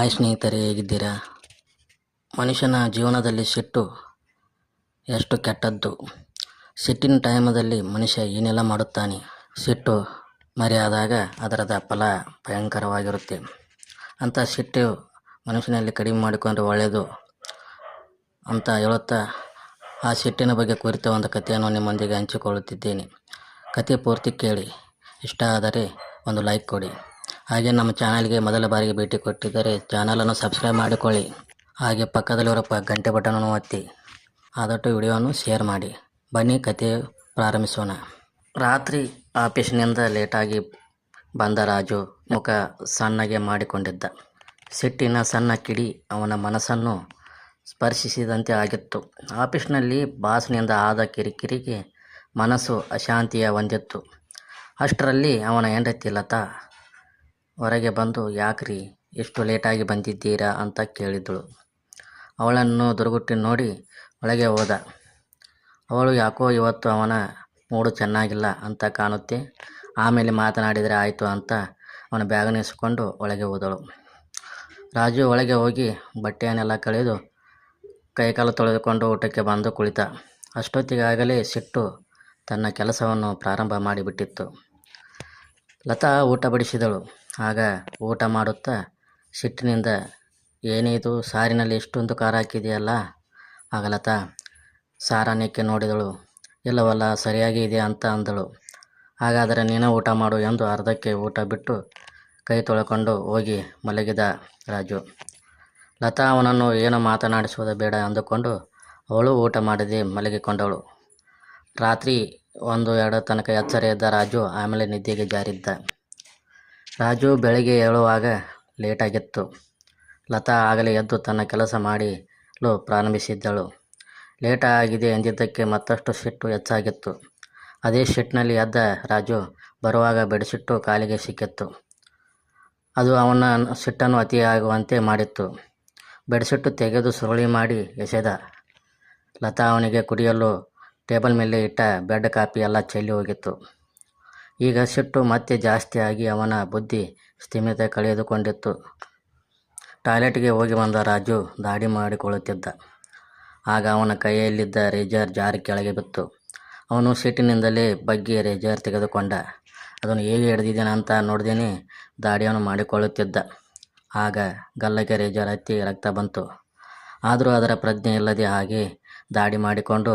Hi ಸ್ನೇಹಿತರೆ, ಹೇಗಿದ್ದೀರಾ? ಮನುಷ್ಯನ ಜೀವನದಲ್ಲಿ ಸಿಟ್ಟು ಎಷ್ಟು ಕೆಟ್ಟದ್ದು. ಸಿಟ್ಟಿನ ಟೈಮದಲ್ಲಿ ಮನುಷ್ಯ ಏನೆಲ್ಲ ಮಾಡುತ್ತಾನೆ, ಸಿಟ್ಟು ಮರೆಯಾದಾಗ ಅದರದ ಫಲ ಭಯಂಕರವಾಗಿರುತ್ತೆ. ಅಂಥ ಸಿಟ್ಟು ಮನುಷ್ಯನಲ್ಲಿ ಕಡಿಮೆ ಮಾಡಿಕೊಂಡ್ರೆ ಒಳ್ಳೆಯದು ಅಂತ ಹೇಳುತ್ತಾ, ಆ ಸಿಟ್ಟಿನ ಬಗ್ಗೆ ಕುರಿತ ಒಂದು ಕಥೆಯನ್ನು ನಿಮ್ಮೊಂದಿಗೆ ಹಂಚಿಕೊಳ್ಳುತ್ತಿದ್ದೇನೆ. ಕತೆ ಪೂರ್ತಿ ಕೇಳಿ. ಇಷ್ಟ ಆದರೆ ಒಂದು ಲೈಕ್ ಕೊಡಿ. ಹಾಗೆ ನಮ್ಮ ಚಾನಲ್ಗೆ ಮೊದಲ ಬಾರಿಗೆ ಭೇಟಿ ಕೊಟ್ಟಿದ್ದರೆ ಚಾನಲನ್ನು ಸಬ್ಸ್ಕ್ರೈಬ್ ಮಾಡಿಕೊಳ್ಳಿ. ಹಾಗೆ ಪಕ್ಕದಲ್ಲಿರೋ ಪ ಗಂಟೆ ಬಟನನ್ನು ಒತ್ತಿ. ಆದಷ್ಟು ವಿಡಿಯೋವನ್ನು ಶೇರ್ ಮಾಡಿ. ಬನ್ನಿ ಕತೆ ಪ್ರಾರಂಭಿಸೋಣ. ರಾತ್ರಿ ಆಫೀಸ್ನಿಂದ ಲೇಟಾಗಿ ಬಂದ ರಾಜು ಮುಖ ಸಣ್ಣಗೆ ಮಾಡಿಕೊಂಡಿದ್ದ. ಸಿಟ್ಟಿನ ಸಣ್ಣ ಕಿಡಿ ಅವನ ಮನಸ್ಸನ್ನು ಸ್ಪರ್ಶಿಸಿದಂತೆ ಆಗಿತ್ತು. ಆಫೀಸ್ನಲ್ಲಿ ಬಾಸ್ನಿಂದ ಆದ ಕಿರಿಕಿರಿಗೆ ಮನಸ್ಸು ಅಶಾಂತಿಯ ಹೊಂದಿತ್ತು. ಅಷ್ಟರಲ್ಲಿ ಅವನ ಹೆಂಡತಿ ಲತಾ ಹೊರಗೆ ಬಂದು, ಯಾಕ್ರಿ ಎಷ್ಟು ಲೇಟಾಗಿ ಬಂದಿದ್ದೀರಾ? ಅಂತ ಕೇಳಿದಳು. ಅವಳನ್ನು ದುರುಗುಟ್ಟಿ ನೋಡಿ ಒಳಗೆ ಹೋದ. ಅವಳು ಯಾಕೋ ಇವತ್ತು ಅವನ ಮೂಡು ಚೆನ್ನಾಗಿಲ್ಲ ಅಂತ ಕಾಣುತ್ತೆ. ಆಮೇಲೆ ಮಾತನಾಡಿದರೆ ಆಯಿತು ಅಂತ ಅವನ ಬ್ಯಾಗ್ ಇಸ್ಕೊಂಡು ಒಳಗೆ ಹೋದಳು. ರಾಜು ಒಳಗೆ ಹೋಗಿ ಬಟ್ಟೆಯನ್ನೆಲ್ಲ ಕಳೆದು ಕೈಕಾಲು ತೊಳೆದುಕೊಂಡು ಊಟಕ್ಕೆ ಬಂದು ಕುಳಿತ. ಅಷ್ಟೊತ್ತಿಗಾಗಲೇ ಸಿಟ್ಟು ತನ್ನ ಕೆಲಸವನ್ನು ಪ್ರಾರಂಭ ಮಾಡಿಬಿಟ್ಟಿತ್ತು. ಲತಾ ಊಟ ಬಡಿಸಿದಳು. ಆಗ ಊಟ ಮಾಡುತ್ತಾ ಸಿಟ್ಟಿನಿಂದ ಏನಿದು ಸಾರಿನಲ್ಲಿ ಇಷ್ಟೊಂದು ಖಾರ ಹಾಕಿದೆಯಲ್ಲ? ಆಗ ಲತಾ ಸಾರನ್ಯಕ್ಕೆ ನೋಡಿದಳು. ಇಲ್ಲವಲ್ಲ, ಸರಿಯಾಗಿ ಇದೆ ಅಂತ ಅಂದಳು. ಹಾಗಾದರೆ ನೀನು ಊಟ ಮಾಡು ಎಂದು ಅರ್ಧಕ್ಕೆ ಊಟ ಬಿಟ್ಟು ಕೈ ತೊಳ್ಕೊಂಡು ಹೋಗಿ ಮಲಗಿದ ರಾಜು. ಲತಾ ಅವನನ್ನು ಏನು ಮಾತನಾಡಿಸುವುದು ಬೇಡ ಅಂದುಕೊಂಡು ಅವಳು ಊಟ ಮಾಡದೆ ಮಲಗಿಕೊಂಡಳು. ರಾತ್ರಿ ಒಂದು ಎರಡು ತನಕ ಎಚ್ಚರ ಇದ್ದ ರಾಜು ಆಮೇಲೆ ನಿದ್ದೆಗೆ ಜಾರಿದ್ದ. ರಾಜು ಬೆಳಗ್ಗೆ ಏಳುವಾಗ ಲೇಟಾಗಿತ್ತು. ಲತಾ ಆಗಲೇ ಎದ್ದು ತನ್ನ ಕೆಲಸ ಮಾಡಲು ಪ್ರಾರಂಭಿಸಿದ್ದಳು. ಲೇಟ್ ಆಗಿದೆ ಎಂದಿದ್ದಕ್ಕೆ ಮತ್ತಷ್ಟು ಸಿಟ್ಟು ಹೆಚ್ಚಾಗಿತ್ತು. ಅದೇ ಸಿಟ್ಟಿನಲ್ಲಿ ಎದ್ದ ರಾಜು ಬರುವಾಗ ಬೆಡಿಸಿಟ್ಟು ಕಾಲಿಗೆ ಸಿಕ್ಕಿತ್ತು. ಅದು ಅವನ ಸಿಟ್ಟನ್ನು ಅತಿಯಾಗುವಂತೆ ಮಾಡಿತ್ತು. ಬೆಡಿಸಿಟ್ಟು ತೆಗೆದು ಸುರುಳಿ ಮಾಡಿ ಎಸೆದ. ಲತಾ ಅವನಿಗೆ ಕುಡಿಯಲು ಟೇಬಲ್ ಮೇಲೆ ಇಟ್ಟ ಬೆಡ್ ಕಾಪಿ ಎಲ್ಲ ಚೆಲ್ಲಿ ಹೋಗಿತ್ತು. ಈಗ ಸಿಟ್ಟು ಮತ್ತೆ ಜಾಸ್ತಿಯಾಗಿ ಅವನ ಬುದ್ಧಿ ಸ್ಥಿಮಿತ ಕಳೆದುಕೊಂಡಿತ್ತು. ಟಾಯ್ಲೆಟ್ಗೆ ಹೋಗಿ ಬಂದ ರಾಜು ದಾಡಿ ಮಾಡಿಕೊಳ್ಳುತ್ತಿದ್ದ. ಆಗ ಅವನ ಕೈಯಲ್ಲಿದ್ದ ರೇಜರ್ ಜಾರಿ ಕೆಳಗೆ ಬಿತ್ತು. ಅವನು ಸಿಟ್ಟಿನಿಂದಲೇ ಬಗ್ಗಿ ರೇಜರ್ ತೆಗೆದುಕೊಂಡ. ಅದನ್ನು ಹೇಗೆ ಹಿಡಿದಿದ್ದೇನೆ ಅಂತ ನೋಡ್ದೇನೆ ದಾಡಿಯನ್ನು ಮಾಡಿಕೊಳ್ಳುತ್ತಿದ್ದ. ಆಗ ಗಲ್ಲಕ್ಕೆ ರೇಜರ್ ಹತ್ತಿ ರಕ್ತ ಬಂತು. ಆದರೂ ಅದರ ಪ್ರಜ್ಞೆ ಇಲ್ಲದೆ ಹಾಗೆ ದಾಡಿ ಮಾಡಿಕೊಂಡು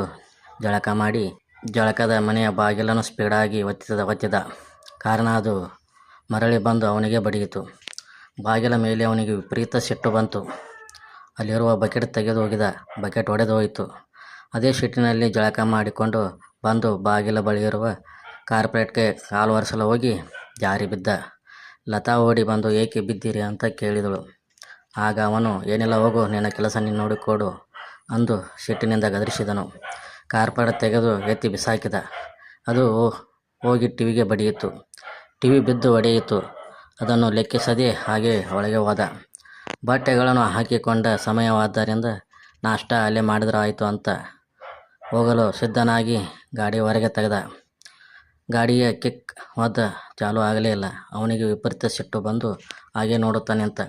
ಜಳಕ ಮಾಡಿ ಜಳಕದ ಮನೆಯ ಬಾಗಿಲನ್ನು ಸ್ಪೀಡಾಗಿ ಒತ್ತಿದ ಒತ್ತಿದ ಕಾರಣ ಅದು ಮರಳಿ ಬಂದು ಅವನಿಗೆ ಬಡಿಯಿತು. ಬಾಗಿಲ ಮೇಲೆ ಅವನಿಗೆ ವಿಪರೀತ ಸಿಟ್ಟು ಬಂತು. ಅಲ್ಲಿರುವ ಬಕೆಟ್ ತೆಗೆದು ಹೋಗಿದ ಬಕೆಟ್ ಒಡೆದು ಹೋಯಿತು ಅದೇ ಸಿಟ್ಟಿನಲ್ಲಿ ಜಳಕ ಮಾಡಿಕೊಂಡು ಬಂದು ಬಾಗಿಲ ಬಳಿ ಇರುವ ಕಾರ್ಪೊರೇಟ್ಗೆ ಕಾಲು ಒರೆಸಲು ಹೋಗಿ ಜಾರಿ ಬಿದ್ದ. ಲತಾ ಓಡಿ ಬಂದು, ಏಕೆ ಬಿದ್ದೀರಿ? ಅಂತ ಕೇಳಿದಳು. ಆಗ ಅವನು, ಏನಿಲ್ಲ ಹೋಗು, ನಿನ್ನ ಕೆಲಸ ನೀನು ನೋಡಿಕೊಡು ಅಂದು ಸಿಟ್ಟಿನಿಂದ ಗದರಿಸಿದನು. ಕಾರ್ಪೊರೇಟ್ ತೆಗೆದು ಎತ್ತಿ ಬಿಸಾಕಿದ. ಅದು ಹೋಗಿ ಟಿವಿಗೆ ಬಡಿಯಿತು. ಟಿವಿ ಬಿದ್ದು ಒಡೆಯಿತು. ಅದನ್ನು ಲೆಕ್ಕಿಸದೆ ಹಾಗೆ ಒಳಗೆ ಹೋದ. ಬಟ್ಟೆಗಳನ್ನು ಹಾಕಿಕೊಂಡ ಸಮಯವಾದ್ದರಿಂದ ನಾಷ್ಟ ಅಲ್ಲೇ ಮಾಡಿದ್ರೆ ಆಯಿತು ಅಂತ ಹೋಗಲು ಸಿದ್ಧನಾಗಿ ಗಾಡಿ ಹೊರಗೆ ತೆಗೆದ. ಗಾಡಿಯ ಕಿಕ್ ಒದ್ದ ಚಾಲು ಆಗಲೇ ಇಲ್ಲ. ಅವನಿಗೆ ವಿಪರೀತ ಸಿಟ್ಟು ಬಂದು ಹಾಗೆ ನೋಡುತ್ತಾ ಅಂತ.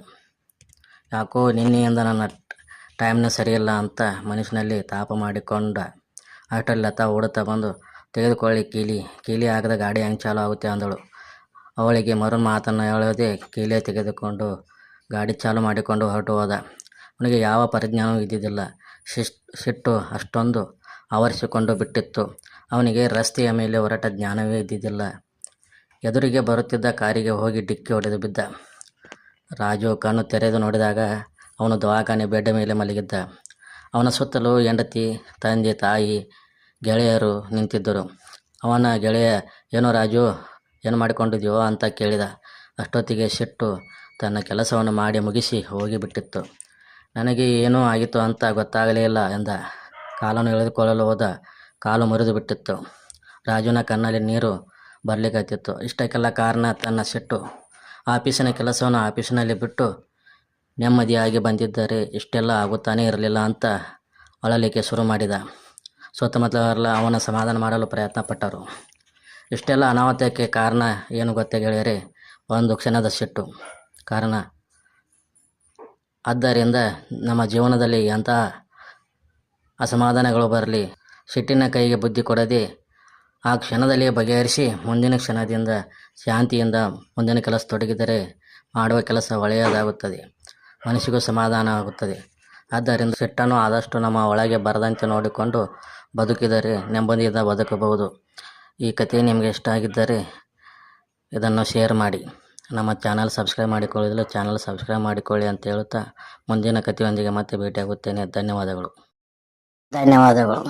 ಯಾಕೋ ನಿನ್ನೆಯಿಂದ ನನ್ನ ಟೈಮ್ನ ಸರಿಯಿಲ್ಲ ಅಂತ ಮನಸ್ಸಿನಲ್ಲಿ ತಾಪ ಮಾಡಿಕೊಂಡ. ಅಷ್ಟರಲ್ಲಿ ಲತಾ ಓಡುತ್ತಾ ಬಂದು ತೆಗೆದುಕೊಳ್ಳಿ ಕೀಲಿ. ಕೀಲಿ ಆಗದ ಗಾಡಿ ಹೆಂಗೆ ಚಾಲು ಆಗುತ್ತೆ ಅಂದಳು. ಅವಳಿಗೆ ಮರು ಮಾತನ್ನು ಹೇಳದೆ ಕೀಲೆ ತೆಗೆದುಕೊಂಡು ಗಾಡಿ ಚಾಲು ಮಾಡಿಕೊಂಡು ಹೊರಟು ಹೋದ. ಅವನಿಗೆ ಯಾವ ಪರಿಜ್ಞಾನವೂ ಇದ್ದಿದ್ದಿಲ್ಲ. ಶಿಶ್, ಸಿಟ್ಟು ಅಷ್ಟೊಂದು ಆವರಿಸಿಕೊಂಡು ಬಿಟ್ಟಿತ್ತು. ಅವನಿಗೆ ರಸ್ತೆಯ ಮೇಲೆ ಹೊರಟ ಜ್ಞಾನವೇ ಇದ್ದಿದ್ದಿಲ್ಲ. ಎದುರಿಗೆ ಬರುತ್ತಿದ್ದ ಕಾರಿಗೆ ಹೋಗಿ ಡಿಕ್ಕಿ ಹೊಡೆದು ಬಿದ್ದ. ರಾಜು ಕಣ್ಣು ತೆರೆದು ನೋಡಿದಾಗ ಅವನು ದವಾಖಾನೆ ಬೆಡ್ ಮೇಲೆ ಮಲಗಿದ್ದ. ಅವನ ಸುತ್ತಲೂ ಹೆಂಡತಿ, ತಂದೆ, ತಾಯಿ, ಗೆಳೆಯರು ನಿಂತಿದ್ದರು. ಅವನ ಗೆಳೆಯ, ಏನೋ ರಾಜು, ಏನು ಮಾಡಿಕೊಂಡಿದ್ಯೋ ಅಂತ ಕೇಳಿದ. ಅಷ್ಟೊತ್ತಿಗೆ ಸಿಟ್ಟು ತನ್ನ ಕೆಲಸವನ್ನು ಮಾಡಿ ಮುಗಿಸಿ ಹೋಗಿಬಿಟ್ಟಿತ್ತು. ನನಗೆ ಏನೂ ಆಗಿತ್ತು ಅಂತ ಗೊತ್ತಾಗಲೇ ಇಲ್ಲ ಎಂದ. ಕಾಲನ್ನು ಎಳೆದುಕೊಳ್ಳಲು ಹೋದ. ಕಾಲು ಮುರಿದು ಬಿಟ್ಟಿತ್ತು ರಾಜುನ ಕಣ್ಣಲ್ಲಿ ನೀರು ಬರಲಿಕ್ಕತ್ತಿತ್ತು ಇಷ್ಟಕ್ಕೆಲ್ಲ ಕಾರಣ ತನ್ನ ಸಿಟ್ಟು ಆಫೀಸಿನ ಕೆಲಸವನ್ನು ಆಫೀಸಿನಲ್ಲಿ ಬಿಟ್ಟು ನೆಮ್ಮದಿಯಾಗಿ ಬಂದಿದ್ದರೆ ಇಷ್ಟೆಲ್ಲ ಆಗುತ್ತಾನೇ ಇರಲಿಲ್ಲ ಅಂತ ಅಳಲಿಕ್ಕೆ ಶುರು ಮಾಡಿದ. ಸುತ್ತಮುತ್ತಲ ಅವನ ಸಮಾಧಾನ ಮಾಡಲು ಪ್ರಯತ್ನ ಪಟ್ಟರು ಇಷ್ಟೆಲ್ಲ ಅನಾಹುತಕ್ಕೆ ಕಾರಣ ಏನು ಗೊತ್ತೇ ಗೆಳೆಯರೆ? ಒಂದು ಕ್ಷಣದ ಸಿಟ್ಟು. ಕಾರಣ? ಆದ್ದರಿಂದ ನಮ್ಮ ಜೀವನದಲ್ಲಿ ಎಂಥ ಅಸಮಾಧಾನಗಳು ಬರಲಿ, ಸಿಟ್ಟಿನ ಕೈಗೆ ಬುದ್ಧಿ ಕೊಡದೆ ಆ ಕ್ಷಣದಲ್ಲಿ ಬಗೆಹರಿಸಿ ಮುಂದಿನ ಕ್ಷಣದಿಂದ ಶಾಂತಿಯಿಂದ ಮುಂದಿನ ಕೆಲಸ ತೊಡಗಿದರೆ ಮಾಡುವ ಕೆಲಸ ಒಳ್ಳೆಯದಾಗುತ್ತದೆ. ಮನಸ್ಸಿಗೂ ಸಮಾಧಾನ ಆಗುತ್ತದೆ. ಆದ್ದರಿಂದ ಸಿಟ್ಟನ್ನು ಆದಷ್ಟು ನಮ್ಮ ಒಳಗೆ ಬರದಂತೆ ನೋಡಿಕೊಂಡು ಬದುಕಿದರೆ ನೆಮ್ಮದಿಯಿಂದ ಬದುಕಬಹುದು. ಈ ಕಥೆ ನಿಮಗೆ ಇಷ್ಟ ಆಗಿದ್ದರೆ ಇದನ್ನು ಶೇರ್ ಮಾಡಿ. ನಮ್ಮ ಚಾನಲ್ ಸಬ್ಸ್ಕ್ರೈಬ್ ಮಾಡಿಕೊಳ್ಳಿದ್ರೆ ಚಾನಲ್ ಸಬ್ಸ್ಕ್ರೈಬ್ ಮಾಡಿಕೊಳ್ಳಿ ಅಂತ ಹೇಳುತ್ತಾ ಮುಂದಿನ ಕಥೆಯೊಂದಿಗೆ ಮತ್ತೆ ಭೇಟಿಯಾಗುತ್ತೇನೆ. ಧನ್ಯವಾದಗಳು. ಧನ್ಯವಾದಗಳು.